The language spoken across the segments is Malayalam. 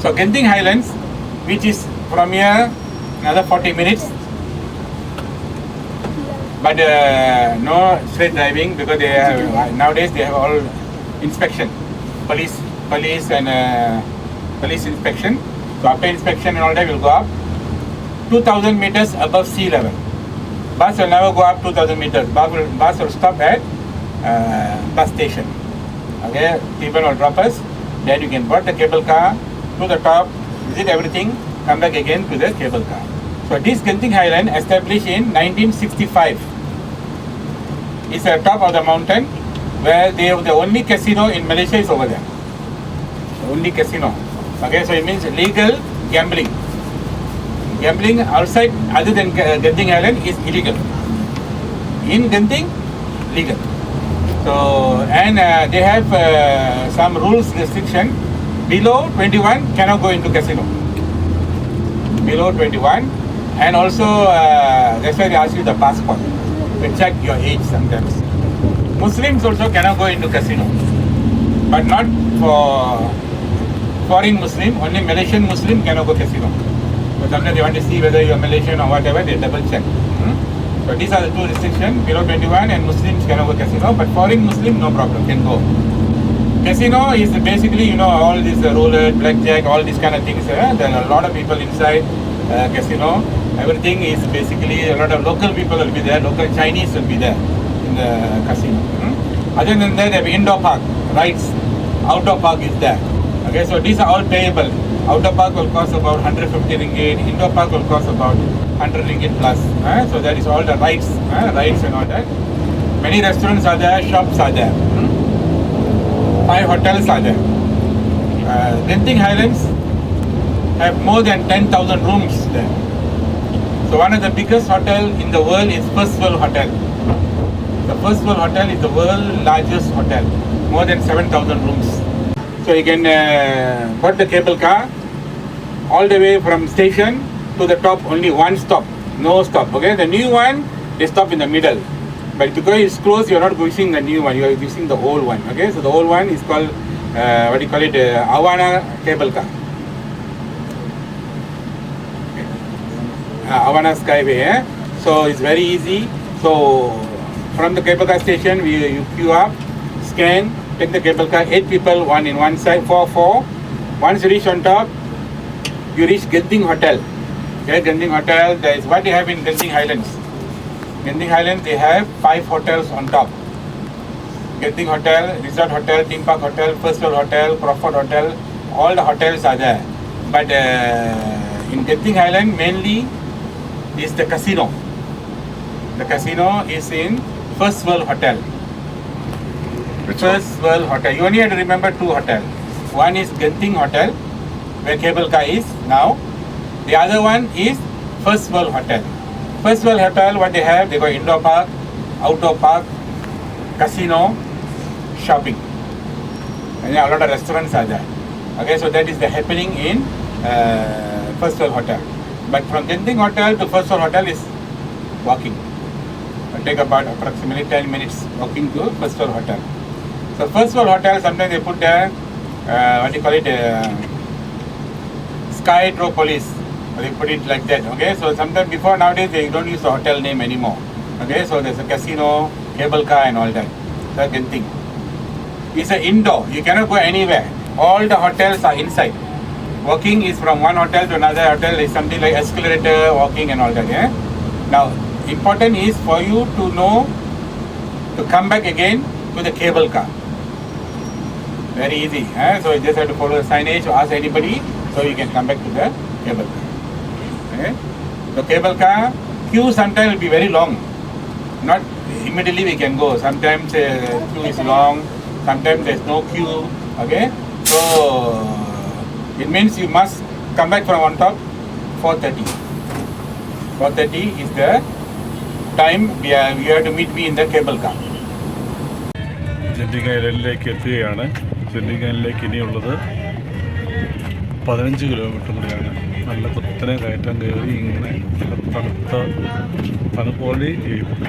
So Genting Highlands, which is from here another 40 minutes, but uh, no straight driving because they have, nowadays they have all inspection, police, police and uh, police inspection. So after inspection and all that will go up 2,000 meters above sea level. Bus will never go up 2,000 meters. Bus will, bus will stop at uh, bus station. Okay, people will drop us. Then you can board the cable car to the top, visit everything, come back again to the cable car. So this Genting Highland established in 1965. It's at top of the mountain where they have the only casino in Malaysia is over there. The only casino. Okay, so it means legal gambling. Gambling outside other than Genting Island is illegal. In Genting, legal. So and uh, they have uh, some rules restriction. Below 21 cannot go into casino. Below 21, and also uh, that's why they ask you the passport to check your age sometimes. Muslims also cannot go into casino, but not for foreign Muslim. Only Malaysian Muslim cannot go casino. But sometimes they want to see whether you are Malaysian or whatever. They double check. Hmm? So these are the two restrictions. Below 21 and Muslims cannot go casino, but foreign Muslim no problem can go. Casino is basically you know all these uh, roulette, blackjack, all these kind of things. Uh, there are a lot of people inside uh, casino. Everything is basically a lot of local people will be there. Local Chinese will be there in the casino. Hmm? Other than that, they have indoor park, rides. Outdoor park is there. Okay, so these are all payable. Outdoor park will cost about 150 ringgit. Indoor park will cost about 100 ringgit plus. uh, so that is all the rides, uh, rides and all that. Many restaurants are there, shops are there. Hmm? Five hotels are there. Uh, Genting Highlands have more than 10,000 rooms there. So one of the biggest hotel in the world is First World Hotel. The First World Hotel is the world largest hotel, more than 7,000 rooms. So you can uh, board the cable car all the way from station to the top, only one stop, no stop. Okay, the new one they stop in the middle, but because it's closed, you're not using the new one, you are using the old one. Okay, so the old one is called uh, what do you call it, uh, Awana cable car. uh, Havana Skyway. Eh? So it's very easy. So from the cable car station, we you queue up, scan, take the cable car. Eight people, one in one side, four, four. Once you reach on top, you reach Genting Hotel. Okay, Genting Hotel. There is what they have in Genting Highlands. Genting Highlands, they have five hotels on top. Genting Hotel, Resort Hotel, Theme Park Hotel, First World Hotel, Crawford Hotel, all the hotels are there. But uh, in Genting Highland, mainly is the casino. The casino is in First World Hotel. Which? First World Hotel. You only have to remember two hotels. One is Genting Hotel, where cable car is now. The other one is First World Hotel. First World Hotel, what they have, they got indoor park, outdoor park, casino, shopping. And a lot of restaurants are there. Okay, so that is the happening in uh, First World Hotel. But from Genting Hotel to First World Hotel is walking. It take about approximately 10 minutes walking to First World Hotel. So First World Hotel, sometimes they put there, uh, what do you call it, uh, Sky Police. They put it like that, okay? So sometimes before nowadays they don't use the hotel name anymore. Okay, so there's a casino, cable car and all that. That's Genting. It's an indoor, you cannot go anywhere. All the hotels are inside. Walking is from one hotel to another hotel is something like escalator, walking and all that, yeah? Now, important is for you to know to come back again to the cable car. Very easy. Eh? So you just have to follow the signage or ask anybody so you can come back to the cable car. Okay? The cable car queue sometimes will be very long. Not immediately we can go. Sometimes uh, queue is long. Sometimes there's no queue. Okay? So it means you must come back from on top 4:30. 4:30 is the time we are you have to meet me in the cable car. ഐലൻഡിലേക്ക് എത്തുകയാണ് ഐലൻഡിലേക്ക് ഇനിയുള്ളത് പതിനഞ്ച് കിലോമീറ്റർ കൂടിയാണ് നല്ല കുത്തനെ കയറ്റം കയറി ഇങ്ങനെ നല്ല തണുത്ത തണുപ്പോളി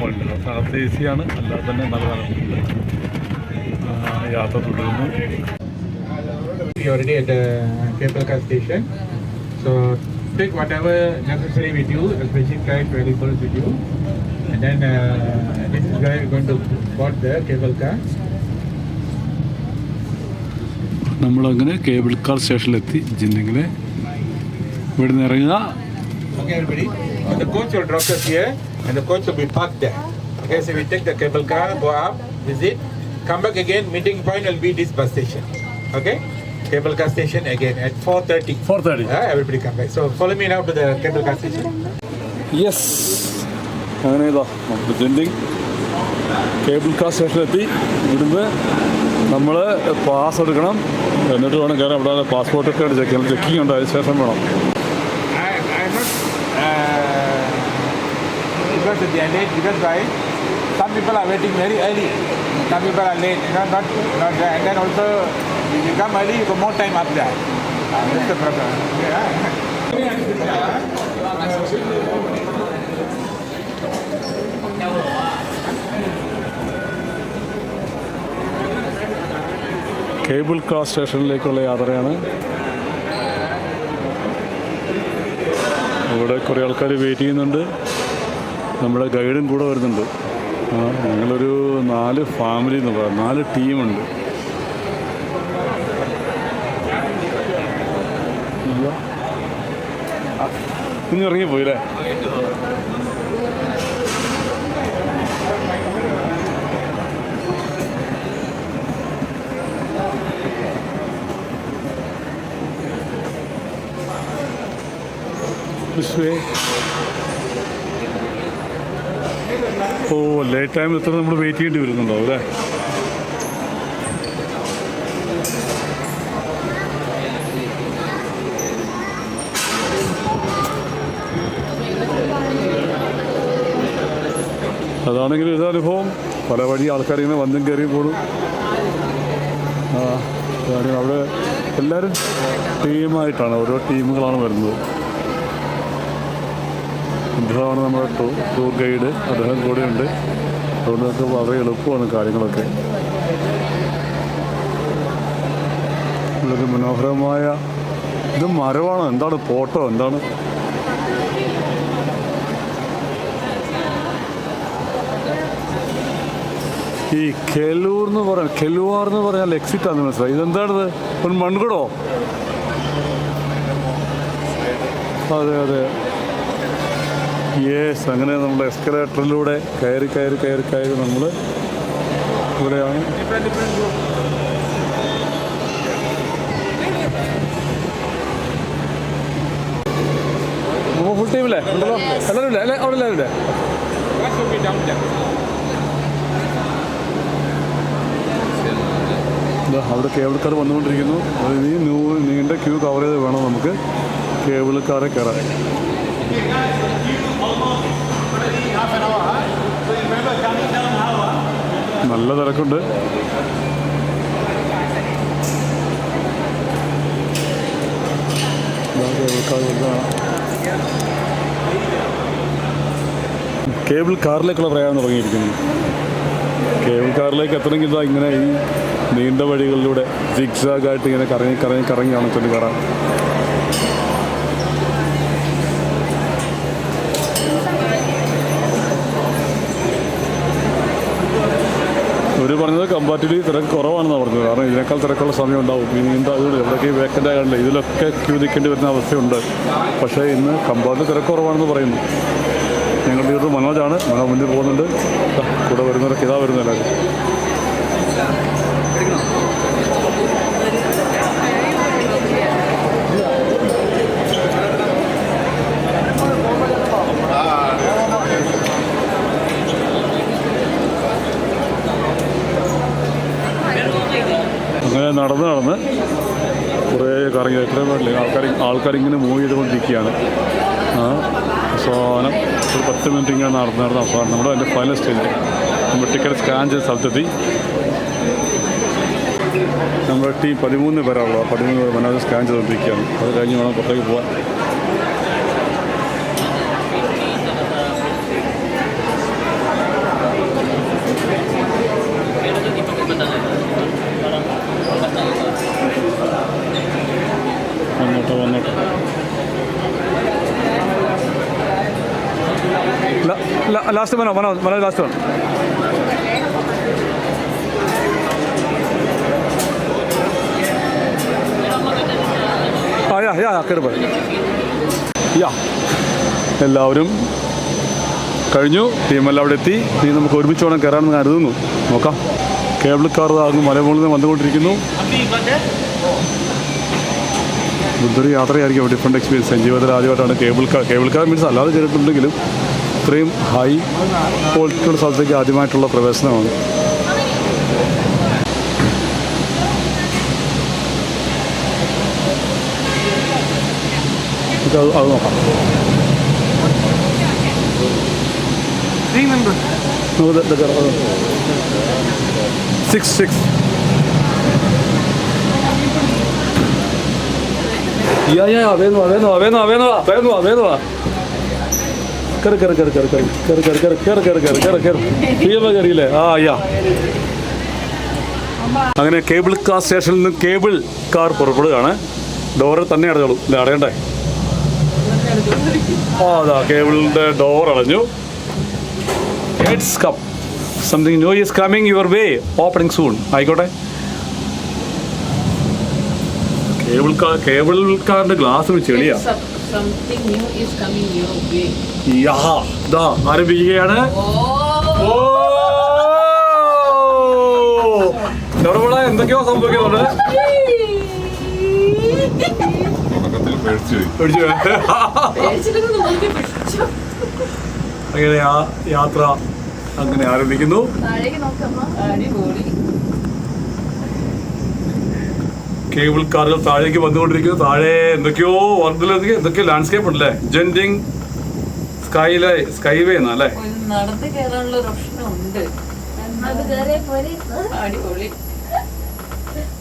ഉണ്ട് തണുത്ത എ സിയാണ് അല്ലാതെ തന്നെ നല്ല തണുപ്പുണ്ട് യാത്ര തുടരുന്നു already at the cable car station. So take whatever necessary with you, especially cash valuables with you. And then uh, this is where you're going to board the cable car. നമ്മളങ്ങനെ കേബിൾ കാർ സ്റ്റേഷനിലെത്തി ജിന്നിങ്ങിലെ ഇവിടെ ഇറങ്ങുക Okay, everybody. And the coach will drop us here, and the coach will be parked there. Okay, so we take the cable car, go up, visit, come back again. Meeting point will be this bus station. Okay, cable car station again at 4:30. Four thirty Yeah, everybody come back. So follow me now to the cable car station. Yes അങ്ങനെ ഇതാ നമുക്ക് ജെൻഡിങ് കേബിൾ കാർ സ്റ്റേഷനിലെത്തി ഇവിടുന്ന് നമ്മൾ പാസ് എടുക്കണം എന്നിട്ട് വേണം കയറാൻ അവിടെ പാസ്പോർട്ടൊക്കെ ചെക്ക് ചെക്കിംഗ് ഉണ്ട് അതിന് ശേഷം വേണം I, I'm not uh, they are late. Because why? Some people are waiting very early. Some people are late. You know, not not there. And then also, if you come early, you got more time up there. Uh, that's the problem. Yeah. Cable car സ്റ്റേഷനിലേക്കുള്ള യാത്രയാണ് ഇവിടെ കുറേ ആൾക്കാർ വെയിറ്റ് ചെയ്യുന്നുണ്ട് നമ്മുടെ ഗൈഡും കൂടെ വരുന്നുണ്ട്. ഞങ്ങളൊരു നാല് ഫാമിലി എന്ന് പറയാം. നാല് ടീമുണ്ട് ഇന്ന് ഇറങ്ങി പോയില്ലേ അല്ലേ? This ഓ ലേറ്റ് ടൈമിൽ എത്ര നമ്മൾ വെയിറ്റ് ചെയ്യേണ്ടി വരുന്നുണ്ടാവും അല്ലേ? അതാണെങ്കിൽ ഇത് അനുഭവം. പല വഴി ആൾക്കാരിങ്ങനെ വന്നും കയറി പോലും അവിടെ എല്ലാവരും ടീമായിട്ടാണ് ഓരോ ടീമുകളാണ് വരുന്നത്. അദ്ദേഹമാണ് നമ്മുടെ ടൂർ ഗൈഡ്. അദ്ദേഹം കൂടെയുണ്ട്. അതുകൊണ്ട് നമുക്ക് വളരെ എളുപ്പമാണ് കാര്യങ്ങളൊക്കെ. വളരെ മനോഹരമായ ഇത് മരമാണ് എന്താണ് ഫോട്ടോ? എന്താണ്? ഈ കെലൂർ എന്ന് പറയാൻ കെലുവാർ എന്ന് പറഞ്ഞാൽ എക്സിറ്റ് ആണെന്ന് മനസ്സിലായി. ഇതെന്താണിത്? ഒരു മൺകുടോ? അതെ അതെ. യേസ് അങ്ങനെ നമ്മൾ എസ്കലേറ്ററിലൂടെ കയറി കയറി കയറി കയറി നമ്മൾ ഇവിടെയാണ്. ഫുൾ ടീമില്ലേ ഉണ്ടല്ലോ? എല്ലാവരും ഇല്ലേ? അവിടെ എല്ലാവരും അവിടെ കേബിൾക്കാർ കാർ വന്നുകൊണ്ടിരിക്കുന്നു. ഈ ന്യൂ നീണ്ട ക്യൂ കവർ ചെയ്ത് വേണം നമുക്ക് കേബിൾക്കാരെ കയറാൻ. നല്ല തിരക്കുണ്ട്. കേബിൾ കാറിലേക്കുള്ള പ്രയാണം തുടങ്ങിയിരിക്കുന്നു കേബിൾ കാറിലേക്ക് എത്തണമെങ്കിൽ ഇതാ ഇങ്ങനെ ഈ നീണ്ട വഴികളിലൂടെ സിക്സാഗായിട്ട് ഇങ്ങനെ കറങ്ങി കറങ്ങി കറങ്ങിയാണ് ചെന്ന് കയറാൻ പറഞ്ഞത് കമ്പാരിറ്റീവ്ലി തിരക്ക് കുറവാണെന്നാണ് പറഞ്ഞത്. കാരണം ഇതിനേക്കാൾ തിരക്കുള്ള സമയം ഉണ്ടാവും ഇനി എന്താ എവിടെയൊക്കെ വേക്കന്റ് ആകാണ്ടില്ല ഇതിലൊക്കെ ക്യൂ നിൽക്കേണ്ടി വരുന്ന അവസ്ഥയുണ്ട്. പക്ഷേ ഇന്ന് കമ്പാർട്ട്മെന്റ് തിരക്ക് കുറവാണെന്ന് പറയുന്നു. ഞങ്ങളുടെ ലീഡർ മനോജാണ് മനോജ് മുന്നിൽ പോകുന്നുണ്ട്. കൂടെ വരുന്നവരൊക്കെ ഇതാ വരുന്നത് നടന്ന് നടന്ന് കുറേ കറങ്ങി എത്ര പേരില്ല ആൾക്കാർ ഇങ്ങനെ മൂവ് ചെയ്തുകൊണ്ടിരിക്കുകയാണ്. ആ അവസാനം ഒരു പത്ത് മിനിറ്റ് ഇങ്ങനെ നടന്ന് നടന്ന് അവസാനം നമ്മുടെ അതിന്റെ ഫൈനൽ സ്റ്റേജിൽ നമ്മൾ ടിക്കറ്റ് സ്കാൻ ചെയ്ത സ്ഥലത്തെത്തി. നമ്മുടെ ടീം പതിമൂന്ന് പേരാണല്ലോ പതിമൂന്ന് പേർ മനോജ് സ്കാൻ ചെയ്തുകൊണ്ടിരിക്കുകയാണ്. അത് കഴിഞ്ഞ് വേണം പുറത്തേക്ക് പോകാൻ അത് വന്നോട്ടെ ലാസ്റ്റ് മനോ മനോ മനോ ലാസ്റ്റ് വൺ ആ യാ യാ കയറി പോയി യാ എല്ലാവരും കഴിഞ്ഞു. ടീമെല്ലാം അവിടെ എത്തി. ഇനി നമുക്ക് ഒരുമിച്ച് വേണം കയറാമെന്ന് കരുതുന്നു. നോക്കാം. കേബിൾ കാർ അങ്ങ് മലമുകളിൽ നിന്ന് വന്നുകൊണ്ടിരിക്കുന്നു. ഇതൊരു യാത്രയായിരിക്കും. ഡിഫറെന്റ് എക്സ്പീരിയൻസ് എന്റെ ജീവിതത്തിൽ ആദ്യമായിട്ടാണ് cable car cable car means അല്ലാതെ കേട്ടിട്ടുണ്ടെങ്കിലും ഇത്രയും ഹൈ ക്വാളിറ്റിയുള്ള സ്ഥലത്തേക്ക് ആദ്യമായിട്ടുള്ള പ്രവേശനമാണ്. അത് അത് നോക്കാം. Six six Ja, ja, ja, vedno, vedno, vedno, vedno, vedno, vedno. കയറി കയറി കയറി കയറി കയറി കയറി കയറി കയറി കയറി കയറി കയറി കയറി തീയമ്മ കയറിയില്ലേ ആ അയ്യാ അങ്ങനെ കേബിൾ കാർ സ്റ്റേഷനിൽ നിന്ന് കേബിൾ കാർ പുറപ്പെടുകയാണ് ഡോറ് തന്നെ അടഞ്ഞോളൂ ഇല്ല അടയണ്ടേ ആ അതാ കേബിളിന്റെ ഡോർ അടഞ്ഞു heads come something new is coming your way opening soon ആയിക്കോട്ടെ കേബിൾ കാർ കേബിൾ കാറിന്റെ glass ചെളിയാ something new is coming your way യാ ദാ ആരംഭിക്കുകയാണ്. ഓ. നോർമല എന്തൊക്കെയോ സംഭവിക്കുന്നുണ്ട്. അങ്ങനെ ആ യാത്ര അങ്ങനെ ആരംഭിക്കുന്നു. കേബിൾ കാറുകൾ താഴേക്ക് വന്നുകൊണ്ടിരിക്കുന്നു. താഴെ എന്തൊക്കെയോ വന്നില്ലെങ്കിൽ എന്തൊക്കെയോ ലാൻഡ്സ്കേപ്പ് ഉണ്ടല്ലേ? ജെൻഡിങ് സ്കൈലേ സ്കൈവേ എന്നല്ലേ നടന്ന് കയറാനുള്ള ഒരു ഓപ്ഷൻ ഉണ്ട്. അടിപൊളി.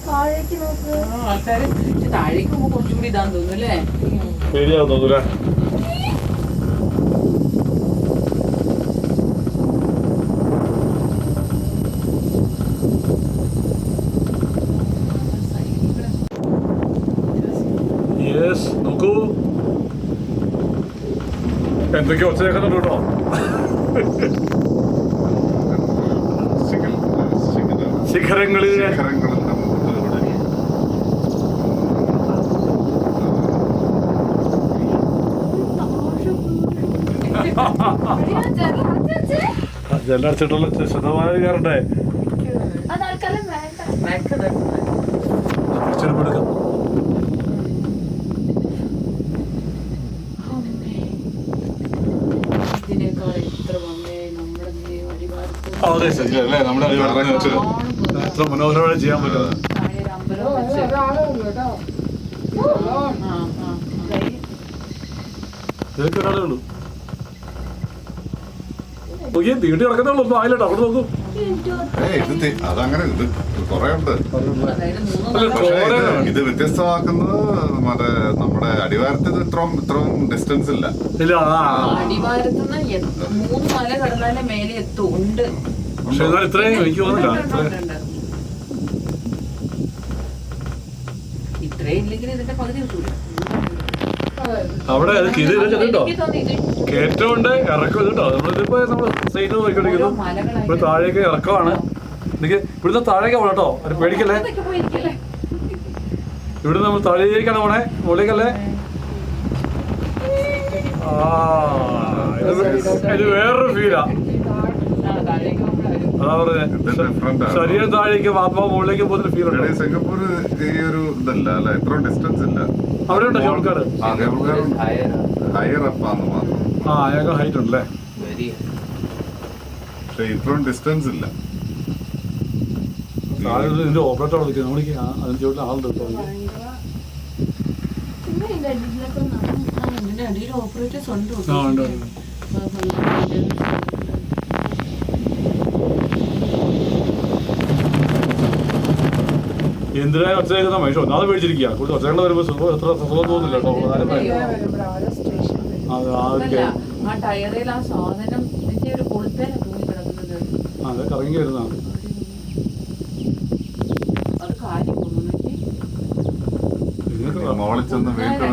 താഴേക്ക് നോക്ക്. ആ, ആൾക്കാര് താഴേക്ക് പോകുമ്പോ കുറച്ചുകൂടി ഇതാന്ന് തോന്നുന്നു അല്ലേ? ശരിയാന്ന് തോന്നൂല്ലേ ഇതൊക്കെ ഒച്ചയൊക്കെ കേട്ടോ ശിഖരങ്ങളിൽ ശിഖരങ്ങളിൽ ജെല്ല അടച്ചിട്ടുള്ള ശതമാനം കയറണ്ടേ തിരിച്ചെടുപ്പെടുക്ക എത്ര മനോഹരമായി ചെയ്യാൻ പറ്റുന്നത് ഉള്ളൂ. തീട്ടി കിടക്കുന്നുള്ളൂ ഒന്നും ആയില്ലട്ടോ അവിടെ നോക്കൂ. ഇത് ഉണ്ട്. ഇത് വ്യത്യസ്തമാക്കുന്നത് മറ്റേ നമ്മുടെ അടിവാരത്ത് ഇത് ഇത്രയും ഇത്രയും ഡിസ്റ്റൻസ് ഇല്ല. ഇല്ല മൂന്ന് മല കടന്നാലേ മേലെ എത്തും. ഉണ്ട്. പക്ഷെ എന്നാൽ ഇത്രയും എനിക്ക് കിട്ടൂല. അവിടെ അത് ഇത് കേട്ടോ കയറ്റമുണ്ട് ഇറക്കം കേട്ടോ. നമ്മളിതിപ്പോ നമ്മൾ സൈഡ് നോക്കിക്കൊണ്ടിരിക്കുന്നു. ഇവിടെ താഴേക്ക് ഇറക്കമാണ്. എനിക്ക് ഇവിടുന്ന് താഴേക്ക് പോകണം കേട്ടോ. അത് പേടിക്കല്ലേ? ഇവിടെ നമ്മൾ താഴേക്കാണ് പോണേ. മുകളിലേക്കല്ലേ? ആ ഇത് വേറൊരു ഫീലാ ആ, താഴേക്ക് പോകുമ്പോൾ വരും. അതാ ഇത് പറഞ്ഞത് different ആണ്. ശരീരം താഴേക്ക് ആത്മാവ് മുകളിലേക്ക് പോകുന്ന ഫീൽ ഉണ്ട്? സിംഗപ്പൂർ ഈ ഒരു ഇതല്ല അല്ലെ? എത്ര ഡിസ്റ്റൻസ് ഇല്ല. അവിടെ ഉണ്ട് കേബിൾക്കാർ ഹയർ അപ്പാന്ന് മാത്രം. ആ അയാൾക്ക് ഹൈറ്റ് ഉണ്ടല്ലേ? പക്ഷെ ഇത്രയും ഡിസ്റ്റൻസ് ഇല്ല. ഇതിന്റെ ഓപ്പറേറ്റർ വിളിക്കുക നമ്മൾ അതിന്റെ ചുവട്ടിൽ ആളുണ്ട് കേട്ടോ. ആ, ഉണ്ട്. എന്തിനാ ഒച്ചയൊക്കെ മനുഷ്യ? ഒന്നാമത് മേടിച്ചിരിക്കുക കൂടുതൽ ഒച്ചകളെ വരുമ്പോൾ എത്ര സുഖം തോന്നില്ല കേട്ടോ അത് അതൊക്കെ അത് കറങ്ങി വരുന്നതാണ് മോളിൽ ചെന്ന് വീണ്ടും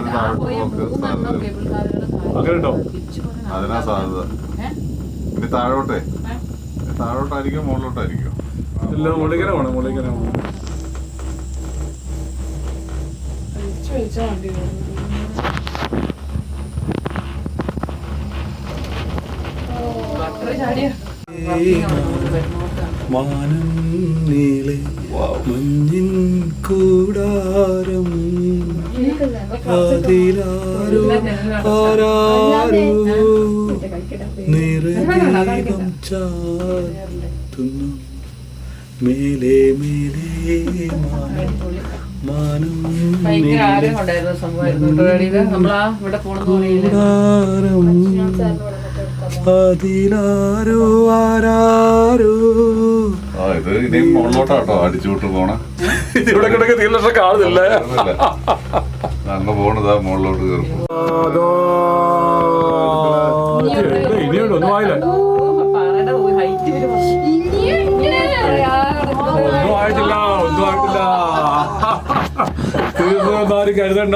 അങ്ങനെ ഉണ്ടോ? അതിനാ സാധ്യത. ഇനി താഴോട്ടെ? താഴോട്ടായിരിക്കും മുകളിലോട്ടായിരിക്കും ഇല്ല മുകളിലേക്ക് പോകണം മുകളിലേക്ക് പോകണം വെച്ചാ വണ്ടി മാനം നീളെ മഞ്ഞിൻ കൂടാരം. അതിലാരോ ആരാരോ നിറദീപം ചാത്തുന്നു. മേലെ മേലെ മാനം ഭയങ്കര ആഗ്രഹം ഉണ്ടായിരുന്ന സംഭവമായിരുന്നു നമ്മളാ ഇവിടെ പോണെന്ന് പറയില്ലേ അതിലാരോ ആരാരോ. ഇത് ഇനിയും മുകളിലോട്ടാട്ടോ. അടിച്ചു വിട്ട് പോണേ. ഇവിടെ കിടക്ക് തീർച്ച കാണുന്നില്ല. അങ്ങ് പോണതാ മുകളിലോട്ട് കയറും ഇനിയുണ്ട് ഒന്നും ആയില്ല. ആരും കരുതണ്ട.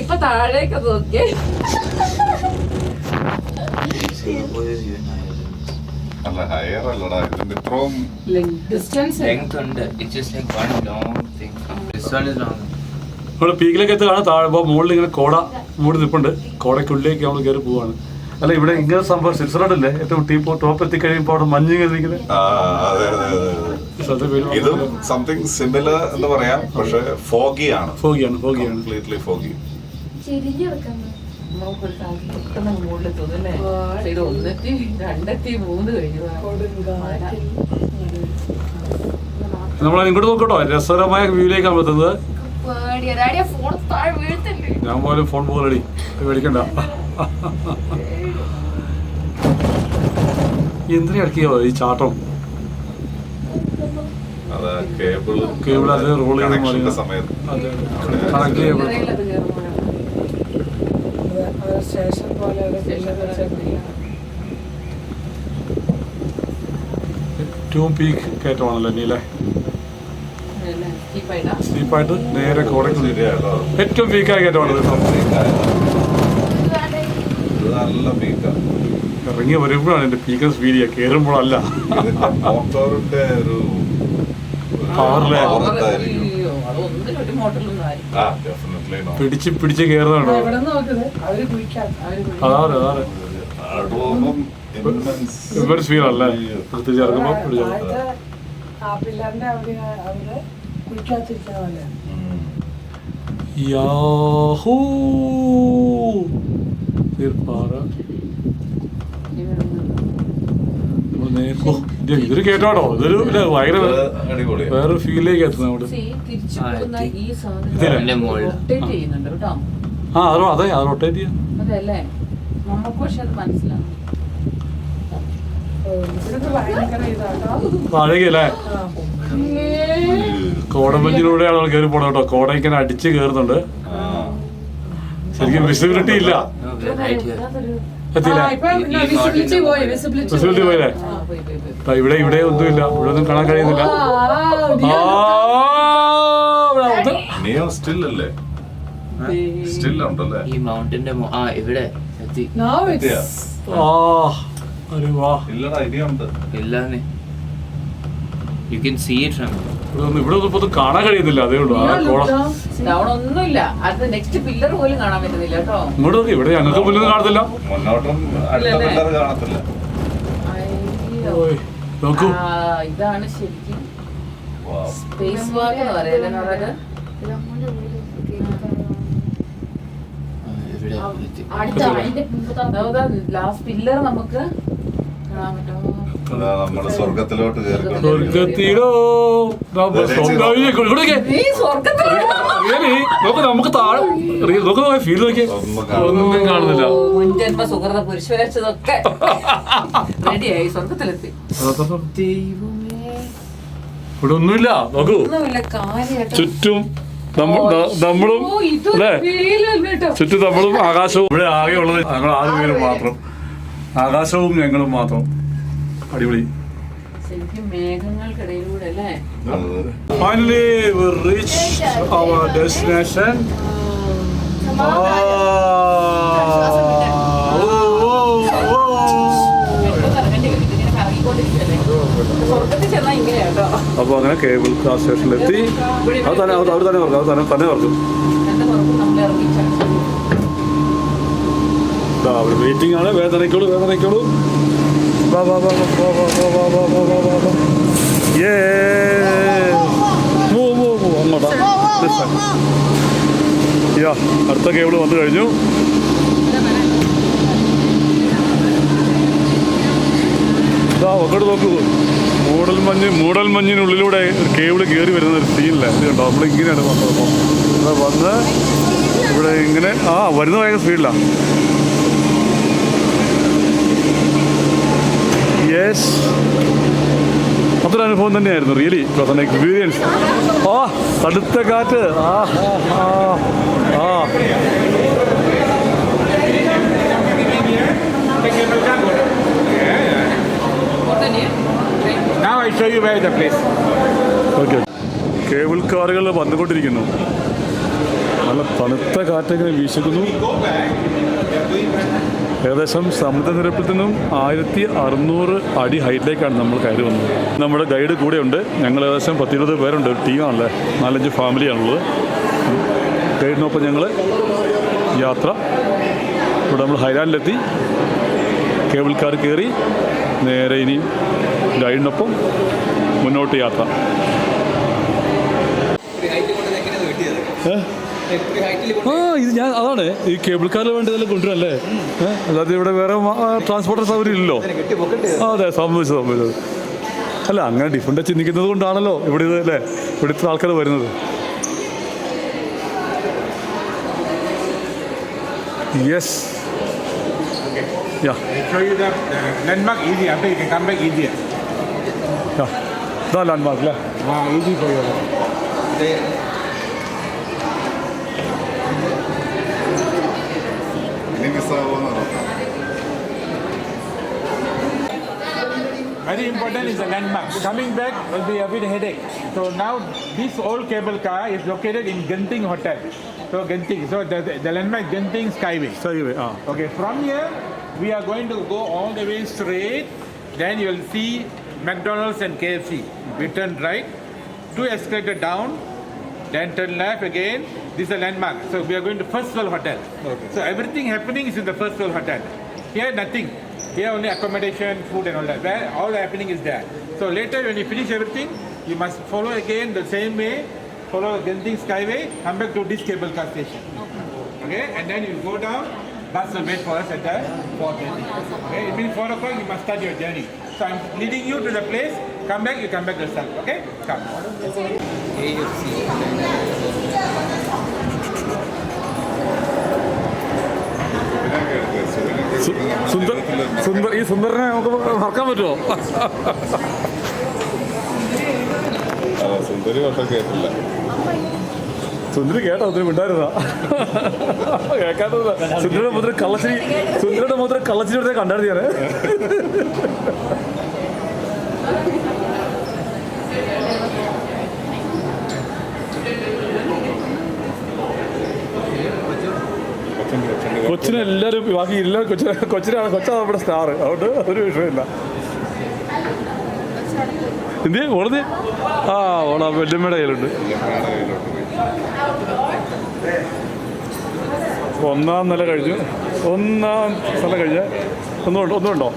ഇപ്പൊ താഴേക്ക് നോക്കിയേ അല്ല ഹയർ അല്ലടാ. ഇതിന്റെ ഇത്രയും ഡിസ്റ്റൻസ് ലെങ്ത് ഉണ്ട്. It's just one thing. നമ്മൾ പീക്കിലേക്ക് എത്തുകയാണ്. താഴെ മുകളിൽ ഇങ്ങനെ കോട മൂടി നിൽപ്പുണ്ട്. കോടയ്ക്കുള്ളിലേക്ക് നമ്മൾ കയറി പോവാണ്. അല്ല ഇവിടെ ഇങ്ങനെ സംഭവം സ്വിറ്റ്സർലൻഡ് അല്ലേ ഏറ്റവും ടീപ്പ് ടോപ്പ് എത്തിക്കഴിയുമ്പോൾ അവിടെ മഞ്ഞ് ഇങ്ങനെ നിൽക്കുന്നത് ഇതും സംതിങ് സിമിലർ എന്ന് പറയാം പക്ഷെ ഫോഗി ആണ്. ഫോഗിയാണ് ഫോഗിയാണ് കംപ്ലീറ്റ്ലി ഫോഗി. നമ്മൾ ഇങ്ങോട്ട് നോക്കട്ടോ രസകരമായ എത്തുന്നത്. താഴെ വീഴ്ത്തല്ലേ? ഞാൻ പോലും ഫോൺ പോകലടി മേടിക്കണ്ട എന്തിനാ ഈ ചാട്ടം? അത് കേബിൾ കേബിൾ അത് മറിയുക. സമയത്ത് കണക്ട് ചെയ്യപ്പെടും കയറുമ്പോഴാണ്. സ്റ്റേഷനിൽ ഏറ്റവും പീക്ക് കയറ്റമാണല്ലോ നീലെ? സ്റ്റീപ്പായിട്ടാ? നേരെ കോടയ്ക്ക് ഏറ്റവും പീക്കായ കയറ്റമാണ് നല്ല പീക്കാ ഇറങ്ങി വരുമ്പോഴാണ് എന്റെ പീക്കസ് വീഡിയോ കയറുമ്പോഴല്ല മോട്ടോറിന്റെ ഒരു പിടിച്ച് പിടിച്ച് കേറുന്നതാണോ? പോകുമ്പം immense ഇവർ അവിടെ കുഴിക്കാത്തിരിക്കാവല്ലേ ഉം. യാഹൂ! തീർപ്പാറ. ഇതൊരു കേട്ടോടോ ഇതൊരു ഭയങ്കര വേറൊരു ഫീലിലേക്ക് എത്തുന്നത് അവിടെ തിരിച്ചു ആ, അതോ അതെ അത് റൊട്ടേറ്റ് ചെയ്യാം. കോടമഞ്ഞിലൂടെയാണ് നമ്മൾ കയറി പോണത് കേട്ടോ. കോട ഇങ്ങനെ അടിച്ച് കയറുന്നുണ്ട് ശരിക്കും വിസിബിലിറ്റി ഇല്ല. എത്തിയില്ല. ഇപ്പൊ വിസിബിലിറ്റി പോയി വിസിബിലിറ്റി വിസിബിലിറ്റി പോയില്ലേ? ഇവിടെ ഇവിടെ ഒന്നുമില്ല. ഇവിടെ ഒന്നും കാണാൻ കഴിയുന്നില്ല. ഈ മൗണ്ടിന്റെ ആ ഇവിടെ. ഇല്ലാന്ന്. You can see it from ഇവിടെ ഒന്നും കാണാൻ കഴിയുന്നില്ല അതേ ഉള്ളൂ. ഒന്നുമില്ല. അത് നെക്സ്റ്റ് പില്ലർ പോലും കാണാൻ പറ്റുന്നില്ല കേട്ടോ. ഇങ്ങോട്ട് നോക്കി ഇവിടെ ഞങ്ങൾക്ക് മുന്നിൽ കാണത്തില്ല. മുന്നോട്ടും കാണത്തില്ല. നോക്കൂ. ഇതാണ് ശരിക്കും. സ്പേസ് വാക്ക് എന്ന് പറയുന്നത് അടുത്ത അതിന്റെ ലാസ്റ്റ് പില്ലർ നമുക്ക് കാണാൻ പറ്റുമോ സ്വർഗത്തിലോട്ട് സ്വർഗത്തിലോ നമുക്ക് താഴെ റിയ- നോക്ക് നോക്കി ഫീൽ നോക്കിയേ ഒന്നും കാണുന്നില്ല. ഒന്നും കാണുന്നില്ല. മുൻജന്മ സുഹൃത പുരുഷവരച്ചതൊക്കെ റെഡിയായി സ്വർഗത്തിലെത്തി ദൈവമേ. ഇവിടെ ഒന്നുമില്ല നോക്കൂ. ചുറ്റും നമ്മ- നമ്മളും അല്ലേ. ചുറ്റും നമ്മളും ആകാശവും. ഇവിടെ ആകെ ഉള്ളത് ഞങ്ങൾ ആറ് പേരും മാത്രം. ആകാശവും ഞങ്ങളും മാത്രം. അടിപൊളി. ശരിക്കും reach Finally, we reached our destination. അപ്പോൾ അങ്ങനെ കേബിൾ കാർ സ്റ്റേഷനിലെത്തി അത് തന്നെ അവർ തന്നെ പറഞ്ഞു അത് തന്നെ തന്നെ പറഞ്ഞു അവർ വെയിറ്റിംഗ് ആണ് വേദനയ്ക്കോളൂ വേദനയ്ക്കോളൂ വാ വാ വാ വാ വാ വാ വാ വാ വാ വാ വാ വാ വാ മൂ മൂ മൂ അങ്ങോട്ടാ. യാ അടുത്ത കേബിൾ വന്നു കഴിഞ്ഞു. അങ്ങോട്ട് നോക്കൂ. മൂടൽ മഞ്ഞ് മൂടൽ മഞ്ഞിനുള്ളിലൂടെ ഒരു കേബിൾ കയറി വരുന്ന ഒരു സീനില്ല ഇത് കണ്ടോ? നമ്മളിങ്ങനെയാണ് വന്നത്. ഇവിടെ വന്ന് ഇവിടെ ഇങ്ങനെ ആ വരുന്ന ഭയങ്കര സ്പീഡിലാണ് യെസ് അതൊരു അനുഭവം തന്നെയായിരുന്നു. റിയലി എക്സ്പീരിയൻസ് ആ തടുത്ത കാറ്റ്. ആ. കേബിൾ കാറുകൾ വന്നുകൊണ്ടിരിക്കുന്നു. നല്ല തണുത്ത കാറ്റങ്ങനെ വീശിക്കുന്നു. ഏകദേശം സമുദ്രനിരപ്പിൽ നിന്നും ആയിരത്തി അറുന്നൂറ് അടി ഹൈറ്റിലേക്കാണ് നമ്മൾ കയറി വന്നത്. നമ്മുടെ ഗൈഡ് കൂടെയുണ്ട്. ഞങ്ങൾ ഏകദേശം പത്തിരുപത് പേരുണ്ട്. ഒരു ടീമാണല്ലേ നാലഞ്ച് ഫാമിലിയാണുള്ളത് ഗൈഡിനൊപ്പം ഞങ്ങൾ യാത്ര. ഇവിടെ നമ്മൾ ഹൈലാൻഡിലെത്തി. കേബിൾ കാർ കയറി നേരെ ഇനി ഗൈഡിനൊപ്പം മുന്നോട്ട് യാത്ര? ആ ഇത് ഞാൻ അതാണ്. ഈ കേബിൾ കാറിൽ വേണ്ടി ഇതെല്ലാം കൊണ്ടുവരല്ലേ ഏഹ് അല്ലാതെ ഇവിടെ വേറെ ട്രാൻസ്പോർട്ടർ സൗകര്യം ഇല്ലല്ലോ. അതെ സംഭവിച്ചത് സംഭവിച്ചത് അല്ല അങ്ങനെ ഡിഫറെന്റ് ചിന്തിക്കുന്നത് കൊണ്ടാണല്ലോ ഇവിടെ ഇത് അല്ലേ? ഇവിടുത്തെ ആൾക്കാർ വരുന്നത്. Yes. Okay. Yeah. They show you the, the landmark easy. After you can come back easier. Yeah. The landmark, yeah. Ah, easy for you. They, Very important is the landmark. Coming back will be a bit headache. So now this old cable car is located in Genting Hotel. So Genting, so the, the, landmark Genting Skyway. Skyway, ah. Okay, from here we are going to go all the way straight. Then you will see McDonald's and KFC. We turn right, two escalator down, then turn left again. This is a landmark. So we are going to First World Hotel. Okay. So everything happening is in the First World Hotel. Here nothing. Here only accommodation, food and all that. Where all happening is there. So later when you finish everything, you must follow again the same way Follow Genting Skyway, come back to this cable car station. Okay, and then you go down. Bus will wait for us at the 4:30. Okay, it means 4 o'clock you must start your journey. So I'm leading you to the place. Come back, you come back yourself. Okay, come. സു- സുന്ദർ സുന്ദർ ഈ സുന്ദരനെ നമുക്ക് മറക്കാൻ പറ്റുമോ ആ, സുന്ദരി പക്ഷെ കേട്ടില്ല. സുന്ദരി കേട്ടോ ഒത്തിരി മിണ്ടായിരുന്ന കേൾക്കാത്തത് സുന്ദരിയുടെ മുതൽ കള്ളച്ചിരി സുന്ദരിയുടെ മുതൽ കള്ളച്ചിരി കണ്ടായിരുന്നു ഞാൻ കൊച്ചിനെ എല്ലാവരും ബാക്കി എല്ലാവരും കൊച്ചിനെ കൊച്ചിനാണ് കൊച്ചാണ് നമ്മുടെ സ്റ്റാർ അതുകൊണ്ട് ഒരു വിഷയമില്ല എന്ത് ഓണത് ആ ഓണ വെല്ലമ്മയുടെ കയ്യിലുണ്ട്. ഒന്നാം നില കഴിഞ്ഞു. ഒന്നാം സ്ഥലം കഴിഞ്ഞ് ഒന്നുണ്ടോ ഒന്നുണ്ടോ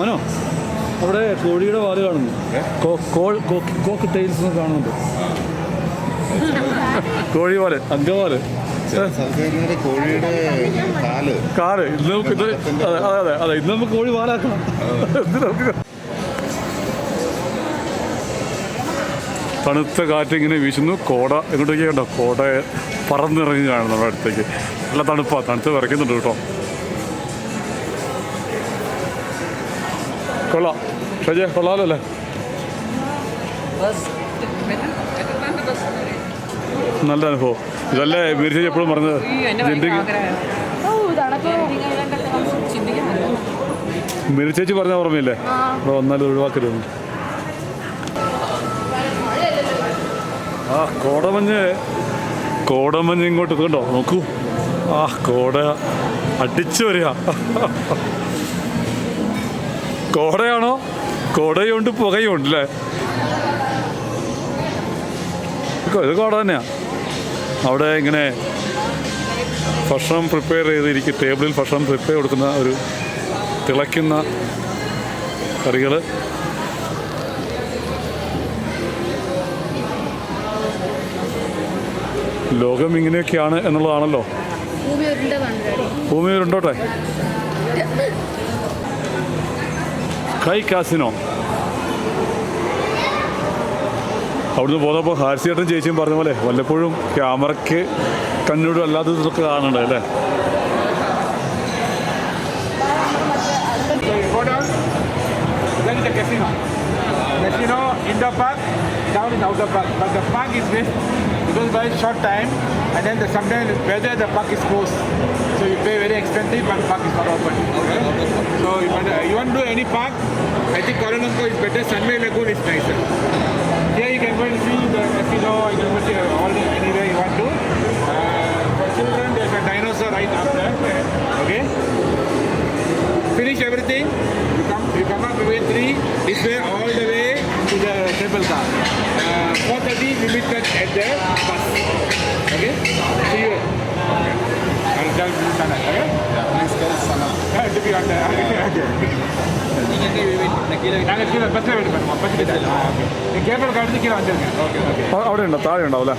മനോ? അവിടെ കോഴിയുടെ വാൽ കാണുന്നു. കോക്ക് ടൈൽസ് കാണുന്നുണ്ട്. കോഴി പോലെ അങ്കവാൽ കോഴിയുടെ കാൽ. ഇന്ന് നമുക്ക് ഇത് അതെ അതെ അതെ ഇന്ന് നമുക്ക് കോഴി വാലാക്കണം. തണുത്ത കാറ്റ് ഇങ്ങനെ വീശുന്നു. കോട എങ്ങോട്ടേക്ക് കേട്ടോ കോട പറന്നിറങ്ങുകയാണ് നമ്മുടെ അടുത്തേക്ക്. നല്ല തണുപ്പാണ് തണുത്ത് വിറയ്ക്കുന്നുണ്ട് കേട്ടോ. കൊള്ളാം. ഷജെ കൊള്ളാമല്ലോ നല്ല അനുഭവം. ഇതല്ലേ മീർച്ചേച്ചി എപ്പോഴും പറഞ്ഞത്? പറ്റില്ല മീർച്ചേച്ചി പറഞ്ഞ ഓർമ്മയില്ലേ? അപ്പോൾ വന്നാലും ഒഴിവാക്കരുത്. ആ കോടമഞ്ഞ്. കോടമഞ്ഞ് ഇങ്ങോട്ട് കണ്ടോ? നോക്കൂ. ആ കോട അടിച്ചു വരിക. കോടയാണോ? കോടയുണ്ട് പുകയുണ്ട് അല്ലേ? ഇത് കോട തന്നെയാ. അവിടെ ഇങ്ങനെ ഭക്ഷണം പ്രിപ്പയർ ചെയ്തിരിക്കും ടേബിളിൽ ഭക്ഷണം പ്രിപ്പയർ കൊടുക്കുന്ന ഒരു തിളയ്ക്കുന്ന കറികൾ ലോകം ഇങ്ങനെയൊക്കെയാണ് എന്നുള്ളതാണല്ലോ. ഭൂമി ഉരുണ്ടതാണ് കൈ കാസിനോ അവിടുന്ന് പോന്നപ്പോൾ ഹാരിസിയേട്ടൻ ചേച്ചിയും പറഞ്ഞ പോലെ വല്ലപ്പോഴും ക്യാമറയ്ക്ക് കണ്ണൂടും അല്ലാത്തതൊക്കെ കാണണ്ടേ അല്ലേ the casino. Casino, indoor park, down is outer park. But the park is this, goes by short time, and then the, sometimes weather the park is closed. So you pay very expensive, but park is not open. So you, want- to do any park, I think Lumpur is better, Sunway Lagoon is nicer. Here you can go and see the casino, you can go see all the, anywhere you want to. Uh, for children, there's a dinosaur right up there. Okay? finish everything, you come, you come up to way 3, this way all the way to the temple car. Uh, 4.30, we meet at, at the bus. Okay? See you. അവിടെ ഉണ്ടോ താഴെ ഉണ്ടാവും അല്ലേ